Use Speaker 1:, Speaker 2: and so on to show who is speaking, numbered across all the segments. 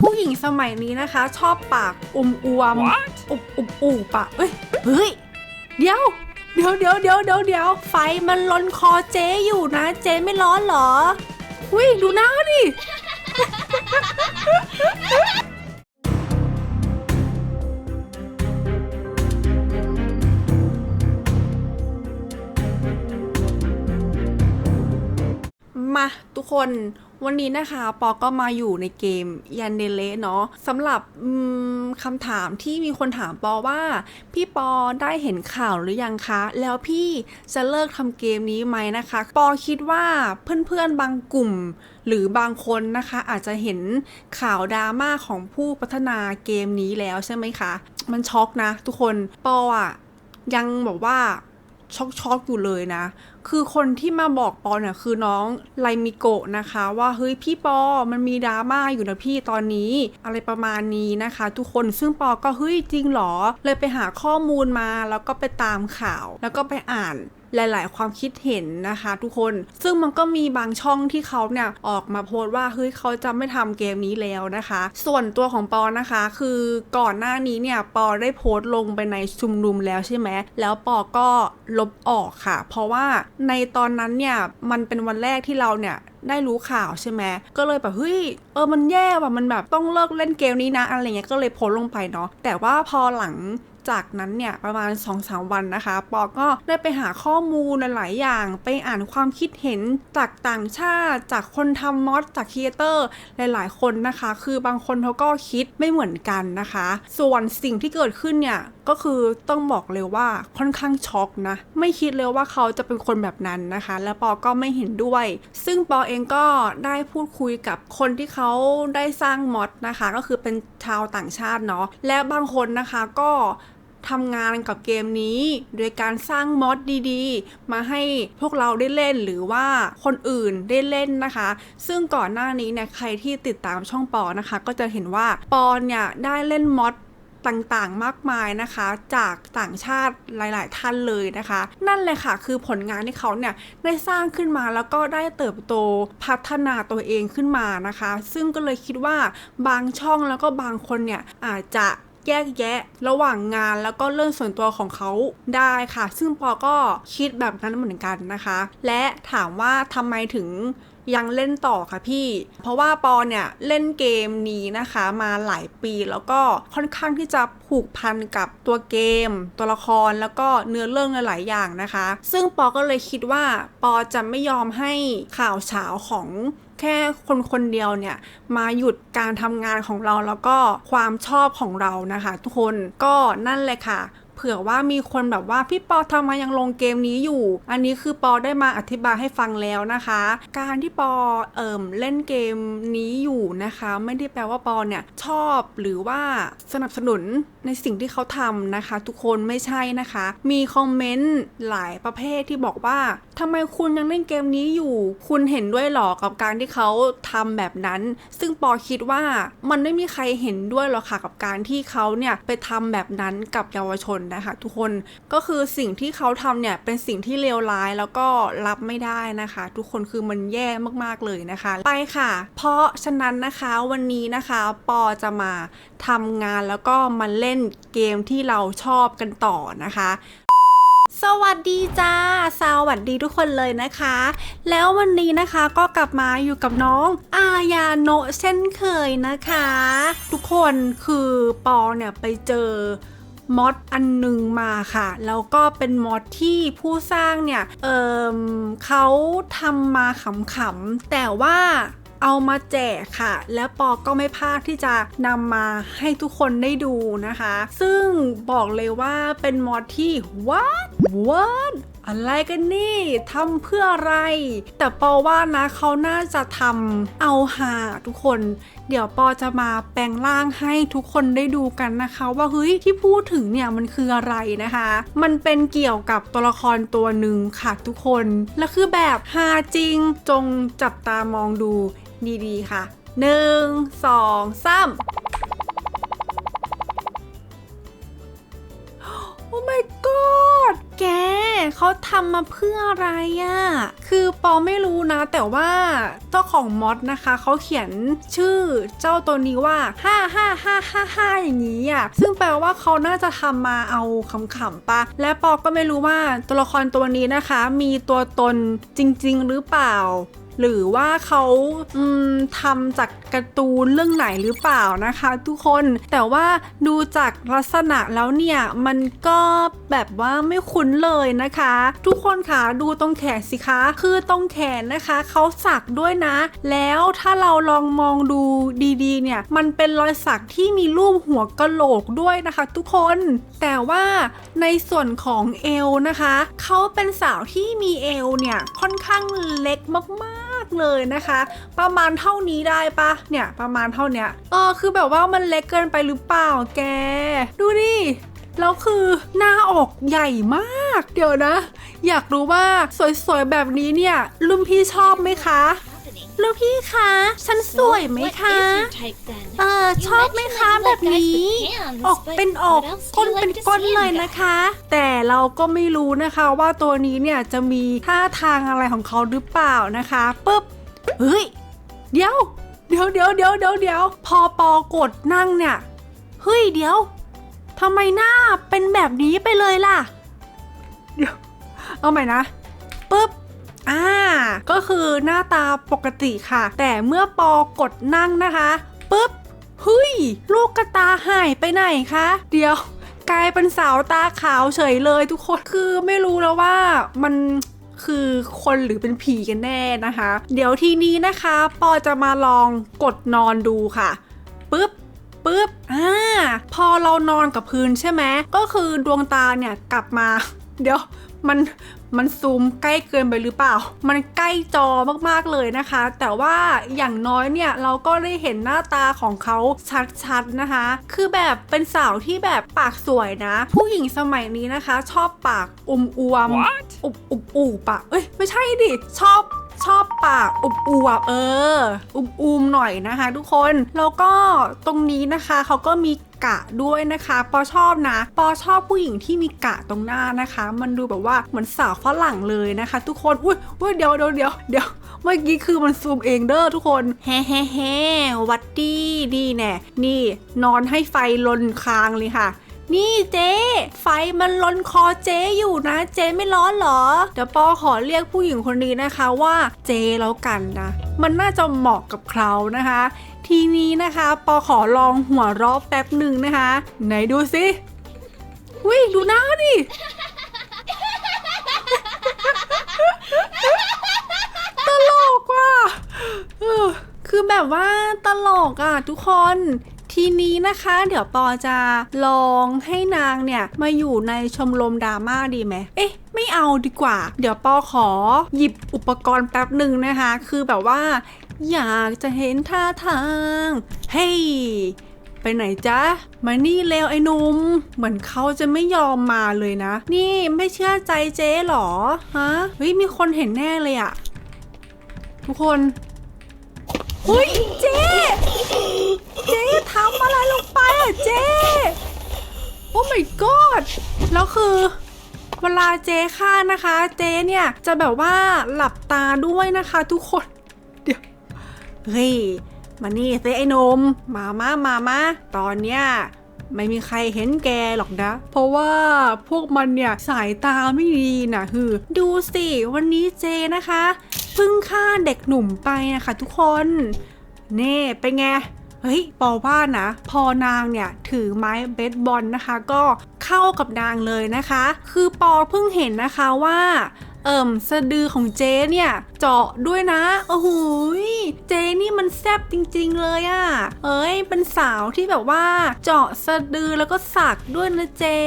Speaker 1: ผู้หญิงสมัยนี้นะคะ ชอบปากอุมอวม
Speaker 2: What?
Speaker 1: อุบอุบอูปะเอ้ยเฮ้ยเดี๋ยวเดี๋ยวเดี๋ยวเดี๋ยวเดี๋ยวเดี๋ยวไฟมันลนคอเจ๊อยู่นะ เจ๊ไม่ร้อนเหรออุ้ยดูหน้าดิ มาทุกคน วันนี้นะคะปอก็มาอยู่ในเกมยันเดเลเนาะสำหรับคำถามที่มีคนถามปอว่า พี่ปอได้เห็นข่าวหรือยังคะ แล้วพี่จะเลิกทำเกมนี้ไหมนะคะ ปอคิดว่าเพื่อนๆบางกลุ่มหรือบางคนนะคะอาจจะเห็นข่าวดราม่าของผู้พัฒนาเกมนี้แล้วใช่ไหมคะ มันช็อกนะทุกคนปออะยังบอกว่า ช็อกช็อกอยู่เลยนะ คือคนที่มาบอกปอเนี่ยคือน้องไลมิโกะนะคะ ว่าเฮ้ยพี่ปอมันมีดราม่าอยู่นะพี่ตอนนี้ อะไรประมาณนี้นะคะ ทุกคนซึ่งปอก็เฮ้ยจริงเหรอ เลยไปหาข้อมูลมาแล้วก็ไปตามข่าว แล้วก็ไปอ่าน หลาย ๆ ความคิดเห็นนะคะ ทุกคนซึ่งมันก็มีบางช่องที่เขาเนี่ยออกมาโพสต์ว่าเฮ้ยเขาจะไม่ทำเกมนี้แล้วนะคะ ส่วนตัวของปอนะคะ คือก่อนหน้านี้เนี่ยปอได้โพสต์ลงไปในชุมนุมแล้วใช่ไหมแล้วปอก็ลบออกค่ะ เพราะว่าในตอนนั้นเนี่ยมันเป็นวันแรกที่เราเนี่ยได้รู้ข่าวใช่ไหม ก็เลยแบบเฮ้ย เออ มันแย่ว่ะ มันแบบต้องเลิกเล่นเกมนี้นะ อะไรเงี้ย ก็เลยโพสลงไปเนาะ แต่ว่าพอหลัง จากนั้นเนี่ยประมาณ 2-3 วันนะคะ ปอก็ได้ไปหาข้อมูลหลายๆอย่าง ไปอ่านความคิดเห็นจากต่างชาติ จากคนทำมอดจากครีเอเตอร์หลายๆ คนนะคะ คือบางคนเขาก็คิดไม่เหมือนกันนะคะ ส่วนสิ่งที่เกิดขึ้นเนี่ยก็คือต้องบอกเลยว่าค่อนข้างช็อกนะ ไม่คิดเลยว่าเขาจะเป็นคนแบบนั้นนะคะ และปอก็ไม่เห็นด้วย ซึ่งปอเองก็ได้พูดคุยกับคนที่เขาได้สร้างมอดนะคะ ก็คือเป็นชาวต่างชาติเนาะและบางคนนะคะก็ ทำงานกับเกมนี้ โดยการสร้างมอดดีๆ มาให้พวกเราได้เล่นหรือว่าคนอื่นได้เล่นนะคะ ซึ่งก่อนหน้านี้เนี่ยใครที่ติดตามช่องปอนะคะ ก็จะเห็นว่าปอเนี่ยได้เล่นมอดต่างๆ มากมายนะคะ จากต่างชาติหลาย ๆ ท่านเลยนะคะ นั่นเลยค่ะ คือผลงานที่เขาเนี่ยได้สร้างขึ้นมาแล้วก็ได้เติบโตพัฒนาตัวเองขึ้นมานะคะ ซึ่งก็เลยคิดว่าบางช่องแล้วก็บางคนเนี่ยอาจจะ แยกแยะ ระหว่างงานแล้วก็เรื่องส่วนตัวของเขาได้ค่ะ ซึ่งปอก็คิดแบบนั้นเหมือนกันนะคะ และถามว่าทำไมถึงยังเล่นต่อค่ะพี่ เพราะว่าปอเนี่ยเล่นเกมนี้นะคะมาหลายปีแล้วก็ค่อนข้างที่จะผูกพันกับตัวเกม ตัวละครแล้วก็เนื้อเรื่องหลายอย่างนะคะ ซึ่งปอก็เลยคิดว่าปอจะไม่ยอมให้ข่าวเฉาของ แค่คนคนเดียวเนี่ยมาหยุดการทำงานของเราแล้วก็ความชอบของเรานะคะ ทุกคนก็นั่นเลยค่ะ เผื่อว่ามีคนแบบว่าพี่ปอทำไมยังลงเกมนี้อยู่ อันนี้คือปอได้มาอธิบายให้ฟังแล้วนะคะ การที่ปอเอ่มเล่นเกมนี้อยู่นะคะ ไม่ได้แปลว่าปอเนี่ยชอบหรือว่าสนับสนุนในสิ่งที่เขาทำนะคะ ทุกคนไม่ใช่นะคะ มีคอมเมนต์หลายประเภทที่บอกว่าทำไมคุณยังเล่นเกมนี้อยู่ คุณเห็นด้วยหรอกับการที่เขาทำแบบนั้น ซึ่งปอคิดว่ามันไม่มีใครเห็นด้วยหรอกค่ะกับการที่เขาเนี่ยไปทำแบบนั้นกับเยาวชนนะคะทุกคนก็คือสิ่งที่เขาทำเนี่ยเป็นสิ่งที่เลวร้ายแล้วก็รับไม่ได้นะคะ ทุกคนคือมันแย่มากๆเลยนะคะ ไปค่ะ เพราะฉะนั้นนะคะวันนี้นะคะปอจะมาทำงานแล้วก็มาเล่นเกมที่เราชอบกันต่อนะคะสวัสดีจ้า สวัสดีทุกคนเลยนะคะ แล้ววันนี้นะคะก็กลับมาอยู่กับน้องอายาโนเช่นเคยนะคะ ทุกคนคือปอเนี่ยไปเจอ มอดอันหนึ่งมาค่ะ แล้วก็เป็นมอดที่ผู้สร้างเนี่ยเออเขาทำมาขำๆ แต่ว่าเอามาแจกค่ะ แล้วปอก็ไม่พลาดที่จะนำมาให้ทุกคนได้ดูนะคะ ซึ่งบอกเลยว่าเป็นมอดที่ what what อะไรกันนี่ทำเพื่ออะไร แต่ปอว่านะเขาน่าจะทำเอาหาทุกคน เดี๋ยวปอจะมาแปลงร่างให้ทุกคนได้ดูกันนะคะ ว่าเฮ้ยที่พูดถึงเนี่ยมันคืออะไรนะคะ มันเป็นเกี่ยวกับตัวละครตัวหนึ่งค่ะทุกคน และคือแบบฮาจริงจงจับตามองดูดีๆค่ะหนึ่งสองสาม เขาเขาทำมาเพื่ออะไรอะคือปอไม่รู้นะ แต่ว่าเจ้าของมอดนะคะเขาเขียนชื่อเจ้าตัวนี้ว่า5 5 5 5 5อย่างนี้อะซึ่งแปลว่าเขาน่าจะทำมาเอาขำๆปะ และปอก็ไม่รู้ว่าตัวละครตัวนี้นะคะ มีตัวตนจริง ๆ หรือเปล่า หรือว่าเขาทำจากการ์ตูนเรื่องไหนหรือเปล่านะคะ ทุกคนแต่ว่าดูจากลักษณะแล้วเนี่ย มันก็แบบว่าไม่คุ้นเลยนะคะ ทุกคนค่ะดูตรงแขนสิคะคือตรงแขนนะคะเขาสักด้วยนะ แล้วถ้าเราลองมองดูดีๆ เนี่ย มันเป็นรอยสักที่มีรูปหัวกะโหลกด้วยนะคะ ทุกคนแต่ว่าในส่วนของเอวนะคะเขาเป็นสาวที่มีเอวเนี่ยค่อนข้างเล็กมาก ๆเลยนะคะ ประมาณเท่านี้ได้ปะเนี่ยประมาณเท่าเนี้ยเออคือแบบว่ามันเล็กเกินไปหรือเปล่าแก ดูดิแล้วคือหน้าอกใหญ่มาก เดี๋ยวนะ อยากรู้ว่าสวยๆแบบนี้เนี่ยรุ่นพี่ชอบไหมคะ ลูกพี่คะ ฉันสวยไหมคะ เออชอบไหมคะแบบนี้ ออกเป็นออกก้นเป็นก้นเลยนะคะ แต่เราก็ไม่รู้นะคะว่าตัวนี้เนี่ยจะมีท่าทางอะไรของเขาหรือเปล่านะคะปุ๊บเฮ้ย เดี๋ยว เดี๋ยวเดี๋ยวเดี๋ยวเดี๋ยวเดี๋ยวพอปอกดนั่งเนี่ย เฮ้ยเดี๋ยวทำไมหน้าเป็นแบบนี้ไปเลยล่ะ เดี๋ยว เอาใหม่นะปุ๊บ อ่า ก็คือหน้าตาปกติค่ะ แต่เมื่อปอกดนั่งนะคะปุ๊บเฮ้ย ลูกกระตาหายไปไหนคะ เดี๋ยวกลายเป็นสาวตาขาวเฉยเลยทุกคนคือไม่รู้แล้วว่ามันคือคนหรือเป็นผีกันแน่นะคะ เดี๋ยวทีนี้นะคะ ปอจะมาลองกดนอนดูค่ะปุ๊บปุ๊บอ่าพอเรานอนกับพื้นใช่ไหมก็คือดวงตาเนี่ยกลับมา เดี๋ยวมัน มันซูมใกล้เกินไปหรือเปล่า มันใกล้จอมากๆเลยนะคะ แต่ว่าอย่างน้อยเนี่ยเราก็ได้เห็นหน้าตาของเขาชัดๆนะคะ คือแบบเป็นสาวที่แบบปากสวยนะ ผู้หญิงสมัยนี้นะคะ ชอบปากอมอวมอุบอุบอูปะเอ้ยไม่ใช่ดิชอบชอบปากอุบอวบเออ อุบอูมหน่อยนะคะ ทุกคน แล้วก็ตรงนี้นะคะเขาก็มี กะด้วยนะคะ ปอชอบนะ ปอชอบผู้หญิงที่มีกะตรงหน้านะคะ มันดูแบบว่าเหมือนสาวฝรั่งเลยนะคะ ทุกคน อุ้ยอุ้ยเดี๋ยวเดี๋ยวเดี๋ยวเดี๋ยวเมื่อกี้คือมันซูมเองเด้อทุกคนแฮ่แฮ่แฮ่วัดดีดีแน่นี่นอนให้ไฟลนคางเลยค่ะ นี่เจ๊ไฟมันลนคอเจ๊อยู่นะ เจ๊ไม่ร้อนเหรอ เดี๋ยวปอขอเรียกผู้หญิงคนนี้นะคะว่าเจ๊แล้วกันนะ มันน่าจะเหมาะกับเขานะคะ ทีนี้นะคะปอขอลองหัวเราะแป๊บหนึ่งนะคะ ไหนดูสิวิดูหน้าดิตลกว่ะคือแบบว่าตลกอะทุกคน ทีนี้นะคะเดี๋ยวปอจะลองให้นางเนี่ยมาอยู่ในชมรมดราม่าดีไหมเอ๊ะไม่เอาดีกว่า เดี๋ยวปอขอหยิบอุปกรณ์แป๊บหนึ่งนะคะ คือแบบว่า อยากจะเห็นท่าทาง เฮ้ยไปไหนจ๊ะ มานี่เร็วไอ้นุ่ม เหมือนเขาจะไม่ยอมมาเลยนะ นี่ไม่เชื่อใจเจ๊หรอ ฮะ เฮ้ยมีคนเห็นแน่เลยอะทุกคน เฮ้ยเจ๊เจ๊ทำอะไรลงไปอะเจ๊โอ้ my god แล้วคือเวลาเจ๊ฆ่านะคะ เจ๊เนี่ยจะแบบว่าหลับตาด้วยนะคะ ทุกคน เดี๋ยวเฮ้ยมานี่เซไอ้นม มามามามาตอนเนี้ย ไม่มีใครเห็นแกหรอกนะ เพราะว่าพวกมันเนี่ยสายตาไม่ดีนะคือ ดูสิวันนี้เจนะคะเพิ่งฆ่าเด็กหนุ่มไปนะคะทุกคนเน่เป็นไงเฮ้ยปอว่านะ พอนางเนี่ยถือไม้เบสบอลนะคะ ก็เข้ากับนางเลยนะคะ คือปอเพิ่งเห็นนะคะว่า เอิ่มสะดือของเจ๊เนี่ย เจาะด้วยนะโอ้โหเจ๊นี่มันแซบจริง ๆ เลยอะ่ะ เอ้ยเป็นสาวที่แบบว่า เจาะสะดือแล้วก็สักด้วยนะเจ๊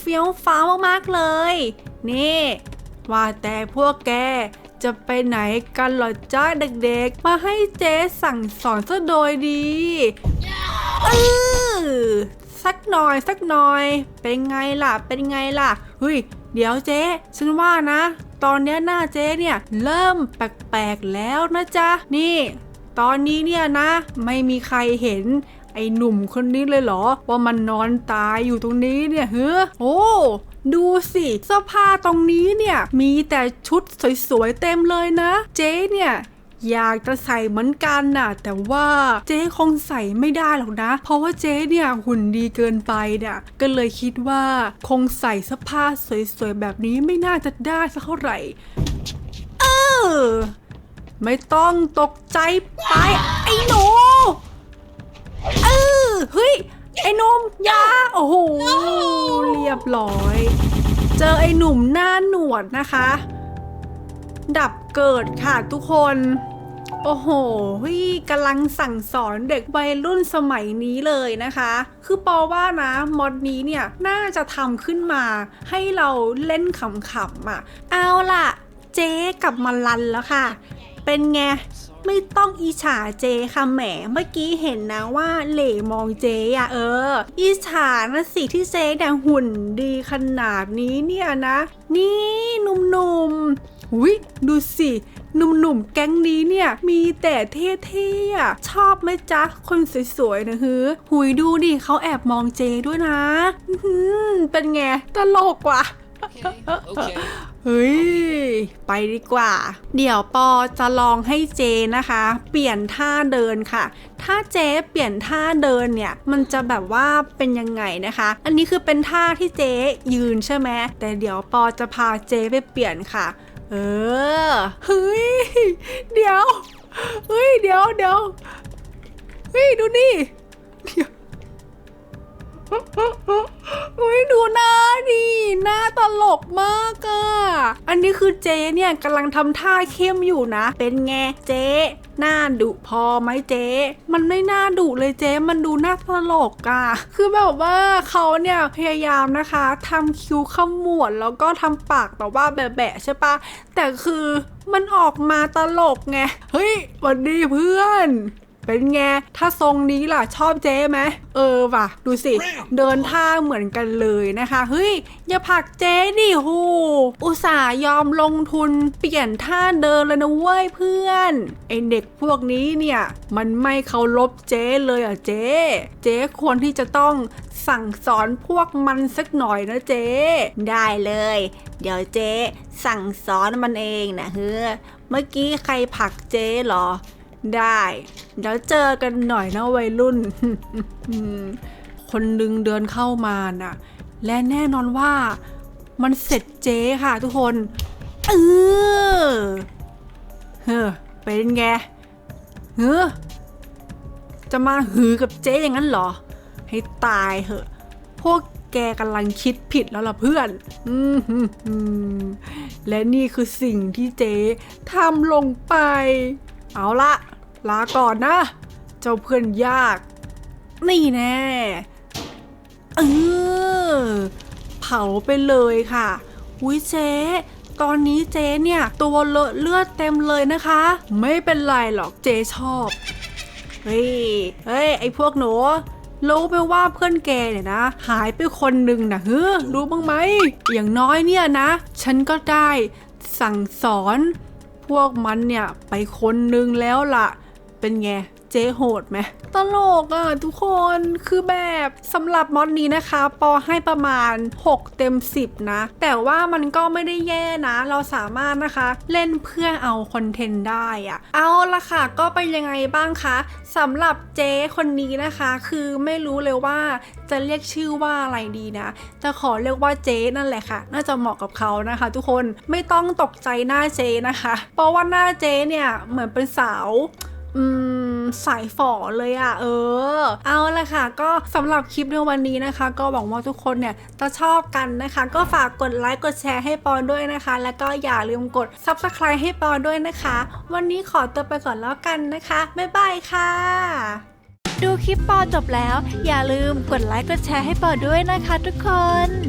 Speaker 1: เฟี้ยวฟ้าวมากๆเลย นี่ ว่าแต่พวกแกจะไปไหนกันหรอจ้าเด็กๆ มาให้เจ๊สั่งสอนซะโดยดีเออสักหน่อยสักหน่อย เป็นไงล่ะ เป็นไงล่ะเฮ้ยเดี๋ยวเจ๊ ฉันว่านะ ตอนนี้หน้าเจ๊เนี่ยเริ่มแปลกๆแล้วนะจ๊ะ นี่ ตอนนี้เนี่ยนะ ไม่มีใครเห็นไอ้หนุ่มคนนี้เลยเหรอ ว่ามันนอนตายอยู่ตรงนี้เนี่ยเฮ้อโอ้ดูสิเสื้อผ้าตรงนี้เนี่ยมีแต่ชุดสวยๆเต็มเลยนะ เจ๊เนี่ย อยากจะใส่เหมือนกันน่ะ แต่ว่าเจ๊คงใส่ไม่ได้หรอกนะ เพราะว่าเจ๊เนี่ยหุ่นดีเกินไปเนี่ยก็เลยคิดว่าคงใส่เสื้อผ้าสวยๆแบบนี้ไม่น่าจะได้สักเท่าไหร่ เออ ไม่ต้องตกใจไป ไอ้หนูเออเฮ้ยไอ้หนุ่มยาโอ้โหเรียบร้อย เจอไอ้หนุ่มหน้าหนวดนะคะ ดับเกิดค่ะทุกคน โอ้โหกำลังสั่งสอนเด็กวัยรุ่นสมัยนี้เลยนะคะ คือปอว่านะมอดนี้เนี่ยน่าจะทำขึ้นมา ให้เราเล่นขำๆอะ เอาล่ะ เจ๊กลับมาลันแล้วค่ะ เป็นไงไม่ต้องอิจฉาเจค่ะแหม เมื่อกี้เห็นนะว่าเหล่มองเจอะเออ อิจฉานะสิที่เจเนี่ยหุ่นดีขนาดนี้เนี่ยนะ นี่หนุ่มๆ หุยดูสิหนุ่มๆ แก๊งนี้เนี่ย มีแต่เท่ๆอะชอบไหมจ๊ะ คนสวยๆ นะฮือหุยดูดิเขาแอบมองเจด้วยนะอื้อหือเป็นไง ตลกว่ะ
Speaker 2: Okay.
Speaker 1: เฮ้ย ไปดีกว่า เดี๋ยวปอจะลองให้เจนะคะ เปลี่ยนท่าเดินค่ะ ถ้าเจเปลี่ยนท่าเดินเนี่ย มันจะแบบว่าเป็นยังไงนะคะ อันนี้คือเป็นท่าที่เจยืนใช่ไหมแต่เดี๋ยวปอจะพาเจไปเปลี่ยนค่ะ เออ เฮ้ย เดี๋ยว เฮ้ย เดี๋ยวเดี๋ยวเฮ้ย ดูนี่ เดี๋ยว อุ้ยดูหน้าดิหน้าตลกมากอะอันนี้คือเจเนี่ยกำลังทำท่าเข้มอยู่นะ เป็นไงเจหน้าดุพอไหมเจมันไม่น่าดุเลยเจมันดูน่าตลกอะคือแบบว่าเขาเนี่ยพยายามนะคะทำคิ้วขมวดแล้วก็ทำปากแบบว่าแบะๆใช่ปะแต่คือมันออกมาตลกไง เฮ้ยหวันดีเพื่อน เป็นไง ถ้าทรงนี้ล่ะชอบเจ๊ไหมเออว่ะ ดูสิ เดินท่าเหมือนกันเลยนะคะ เฮ้ย อย่าผักเจ๊ดิโหอุตส่าห์ยอมลงทุนเปลี่ยนท่าเดินเลยนะเว้ยเพื่อนไอเด็กพวกนี้เนี่ย มันไม่เคารพเจ๊เลยอะเจ๊ เจ๊ควรที่จะต้องสั่งสอนพวกมันสักหน่อยนะเจ๊ ได้เลย เดี๋ยวเจ๊สั่งสอนมันเองนะเฮ้อเมื่อกี้ใครผักเจ๊เหรอ ได้เดี๋ยวเจอกันหน่อยนะวัยรุ่น คนนึงเดินเข้ามาน่ะ และแน่นอนว่ามันเสร็จเจ๊ค่ะทุกคน เออ เฮ้อเป็นไงเฮ้อจะมาหือกับเจ๊อย่างนั้นเหรอ ให้ตายเหอะ พวกแกกำลังคิดผิดแล้วล่ะเพื่อนอและนี่คือสิ่งที่เจ๊ทำลงไป เอาละ ลาก่อนนะ เจ้าเพื่อนยาก นี่แน่เออเผาไปเลยค่ะอุ้ยเจ๊ตอนนี้เจ๊เนี่ย ตัวเลอะเลือดเต็มเลยนะคะ ไม่เป็นไรหรอกเจ๊ชอบ เฮ้ย เฮ้ย ไอพวกหนูรู้ไหมว่าเพื่อนแกเนี่ยนะ หายไปคนหนึ่งนะเฮ้อรู้บ้างไหม อย่างน้อยเนี่ยนะ ฉันก็ได้สั่งสอน พวกมันเนี่ยไปคนนึงแล้วล่ะ เป็นไง เจ๊โหดไหมตลกอะทุกคนคือแบบสำหรับมอดนี้นะคะ ปอให้ประมาณ 6 เต็ม 10 นะ แต่ว่ามันก็ไม่ได้แย่นะ เราสามารถนะคะ เล่นเพื่อเอาคอนเทนต์ได้อะ เอาละค่ะ ก็เป็นยังไงบ้างคะสำหรับเจ๊คนนี้นะคะ คือไม่รู้เลยว่าจะเรียกชื่อว่าอะไรดีนะ จะขอเรียกว่าเจ๊นั่นแหละค่ะ น่าจะเหมาะกับเขานะคะ ทุกคนไม่ต้องตกใจหน้าเจ๊นะคะ เพราะว่าหน้าเจ๊เนี่ยเหมือนเป็นสาว สายฝ่อเลยอะ่ะ เออ เอาละค่ะ ก็สำหรับคลิปในวันนี้นะคะ ก็หวังว่าทุกคนเนี่ยจะชอบกันนะคะ ก็ฝากกดไลค์กดแชร์ให้ปอนด้วยนะคะ แล้วก็อย่าลืมกด subscribe ให้ปอนด้วยนะคะ วันนี้ขอตัวไปก่อนแล้วกันนะคะ บ๊ายบายค่ะ
Speaker 3: ดูคลิปปอจบแล้ว อย่าลืมกดไลค์กดแชร์ให้ปอด้วยนะคะ ทุกคน